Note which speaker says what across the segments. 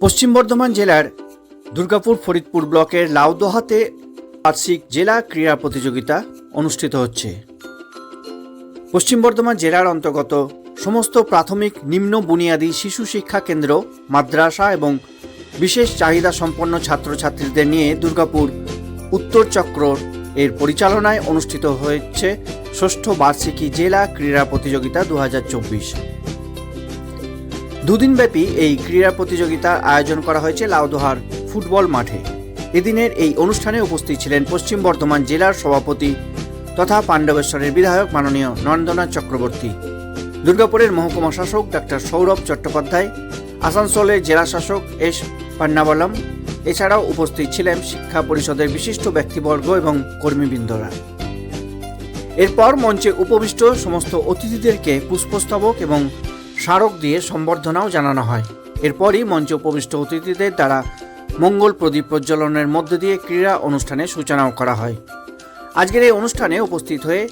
Speaker 1: পশ্চিম বর্ধমান জেলার দুর্গাপুর ফরিদপুর ব্লকের লাউদোহাতে বার্ষিক জেলা ক্রীড়া প্রতিযোগিতা অনুষ্ঠিত হচ্ছে। পশ্চিম বর্ধমান জেলার অন্তর্গত সমস্ত প্রাথমিক নিম্ন বুনিয়াদী শিশু শিক্ষা কেন্দ্র, মাদ্রাসা এবং বিশেষ চাহিদা সম্পন্ন ছাত্রছাত্রীদের নিয়ে দুর্গাপুর উত্তর চক্র এর পরিচালনায় অনুষ্ঠিত হয়েছে ষষ্ঠ বার্ষিকী জেলা ক্রীড়া প্রতিযোগিতা দু হাজার চব্বিশ। দুদিনব্যাপী এই ক্রীড়া প্রতিযোগিতার আয়োজন করা হয়েছে লাউদোহার ফুটবল মাঠে। এদিনের এই অনুষ্ঠানে উপস্থিত ছিলেন পশ্চিম বর্ধমান জেলার সভাপতি তথা পাণ্ডবেশ্বরের বিধায়ক মাননীয় নরেন্দ্রনাথ চক্রবর্তী। দুর্গাপুরের মহকুমা শাসক ডাক্তার সৌরভ চট্টোপাধ্যায়, আসানসোলের জেলা শাসক এস পান্নাবলম এছাড়াও উপস্থিত ছিলেন শিক্ষা পরিষদের বিশিষ্ট ব্যক্তিবর্গ এবং কর্মীবৃন্দরা। এরপর মঞ্চে উপবিষ্ট সমস্ত অতিথিদেরকে পুষ্পস্তবক এবং স্মারক দিয়ে সম্বর্ধনাও জানানো হয়। এরপরই মঞ্চে উপবিষ্ট অতিথিদের দ্বারা মঙ্গল প্রদীপ প্রজ্বলনের মধ্য দিয়ে ক্রীড়া অনুষ্ঠানের সূচনাও করা হয়। আজকের এই অনুষ্ঠানে উপস্থিত হয়ে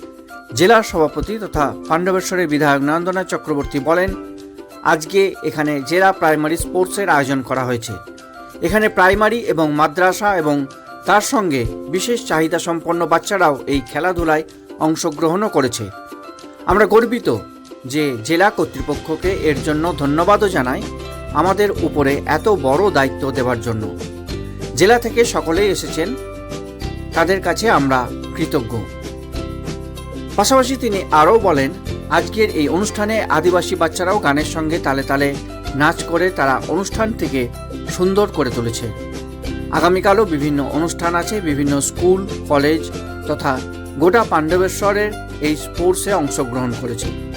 Speaker 1: জেলার সভাপতি তথা পাণ্ডবেশ্বরের বিধায়ক নন্দনাথ চক্রবর্তী বলেন, আজকে এখানে জেলা প্রাইমারি স্পোর্টসের আয়োজন করা হয়েছে। এখানে প্রাইমারি এবং মাদ্রাসা এবং তার সঙ্গে বিশেষ চাহিদা সম্পন্ন বাচ্চারাও এই খেলাধুলায় অংশগ্রহণও করেছে। আমরা গর্বিত যে জেলা কর্তৃপক্ষকে এর জন্য ধন্যবাদও জানাই আমাদের উপরে এত বড় দায়িত্ব দেওয়ার জন্য। জেলা থেকে সকলেই এসেছেন, তাদের কাছে আমরা কৃতজ্ঞ। পাশাপাশি তিনি আরও বলেন, আজকের এই অনুষ্ঠানে আদিবাসী বাচ্চারাও গানের সঙ্গে তালে তালে নাচ করে তারা অনুষ্ঠান থেকে সুন্দর করে তুলেছে। আগামীকালও বিভিন্ন অনুষ্ঠান আছে, বিভিন্ন স্কুল, কলেজ তথা গোটা পাণ্ডবেশ্বরের এই স্পোর্টসে অংশগ্রহণ করেছে।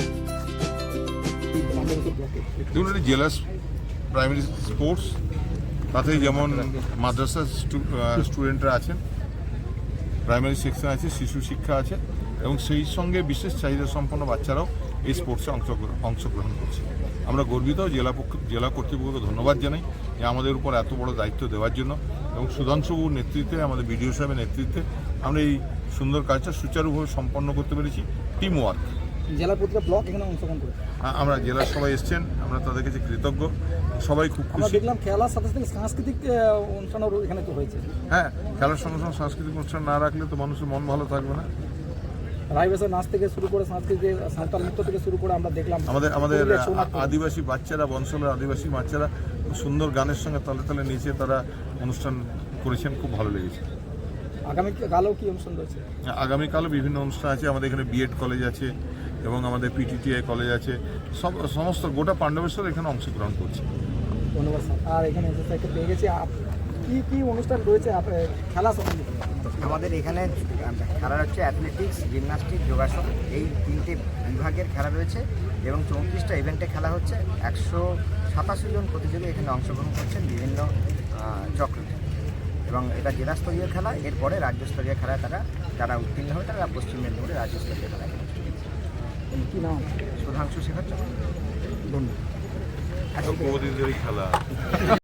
Speaker 2: এটা জেলা প্রাইমারি স্পোর্টস তাতে যেমন মাদ্রাসা স্টুডেন্টরা আছেন প্রাইমারি সেকশন আছে, শিশু শিক্ষা আছে, এবং সেই সঙ্গে বিশেষ চাহিদা সম্পন্ন বাচ্চারাও এই স্পোর্টসে অংশগ্রহণ অংশগ্রহণ করছে। আমরা গর্বিত, জেলা পক্ষ, জেলা কর্তৃপক্ষকে ধন্যবাদ জানাই যে আমাদের উপর এত বড় দায়িত্ব দেওয়ার জন্য, এবং সুধাংশুবাবুর নেতৃত্বে, আমাদের বিডিও সাহেবের নেতৃত্বে আমরা এই সুন্দর কাজটা সুচারুভাবে সম্পন্ন করতে পেরেছি। টিম ওয়ার্ক
Speaker 3: জেলার প্রতিটা ব্লক এখানে অংশগ্রহণ করে
Speaker 2: আমরা জেলার সবাই এসছেন আমরা তাদের কাছে কৃতজ্ঞ। সবাই খুব
Speaker 3: আমরা
Speaker 2: খুশি।
Speaker 3: দেখলাম খেলার সাথে সাথে সাংস্কৃতিক অনুষ্ঠানও এখানে তো হয়েছে।
Speaker 2: হ্যাঁ খেলার সঙ্গে সঙ্গে সাংস্কৃতিক অনুষ্ঠান না রাখলে তো মানুষের মন ভালো থাকবে না।
Speaker 3: রায়বেসের নাচ থেকে শুরু করে সাংস্কৃতিক সাঁওতাল নৃত্য থেকে শুরু করে আমরা দেখলাম
Speaker 2: আমাদের আমাদের। আদিবাসী বাচ্চারা বনসলের আদিবাসী বাচ্চারা খুব সুন্দর গানের সঙ্গে তালে তালে নিচে তারা অনুষ্ঠান করেছেন খুব ভালো লেগেছে।
Speaker 3: আগামী কালেও কি অনুষ্ঠান রয়েছে?
Speaker 2: আগামীকালও বিভিন্ন অনুষ্ঠান আছে আমাদের এখানে বিএড কলেজ আছে এবং আমাদের পিটিটিআই কলেজ আছে। সব সমস্ত গোটা পাণ্ডবেশ্বর এখানে অংশগ্রহণ করছে।
Speaker 3: ধন্যবাদ স্যার। আর এখানে এসে পেয়ে গেছি। আপ- কি কি অনুষ্ঠান রয়েছে? আপ- খেলা সম্বন্ধে।
Speaker 4: আমাদের এখানে খেলা হচ্ছে অ্যাথলেটিক্স জিমনাস্টিক যোগাসন। এই তিনটে বিভাগের খেলা রয়েছে এবং চৌত্রিশটা ইভেন্টে খেলা হচ্ছে। একশো সাতাশি জন প্রতিযোগী এখানে অংশগ্রহণ করছেন বিভিন্ন চক্রে। এবং এটা জেলা স্তরীয় খেলা। এরপরে রাজ্যস্তরীয় খেলায় তারা যারা উত্তীর্ণ হবে তারা পশ্চিম মেদিনীপুরে রাজ্যস্তরীয় খেলায়।
Speaker 3: কি নাম?
Speaker 4: সুধাংশু শেখার
Speaker 3: ধন্যবাদ।
Speaker 2: অল্প দিন ধরেই খেলা?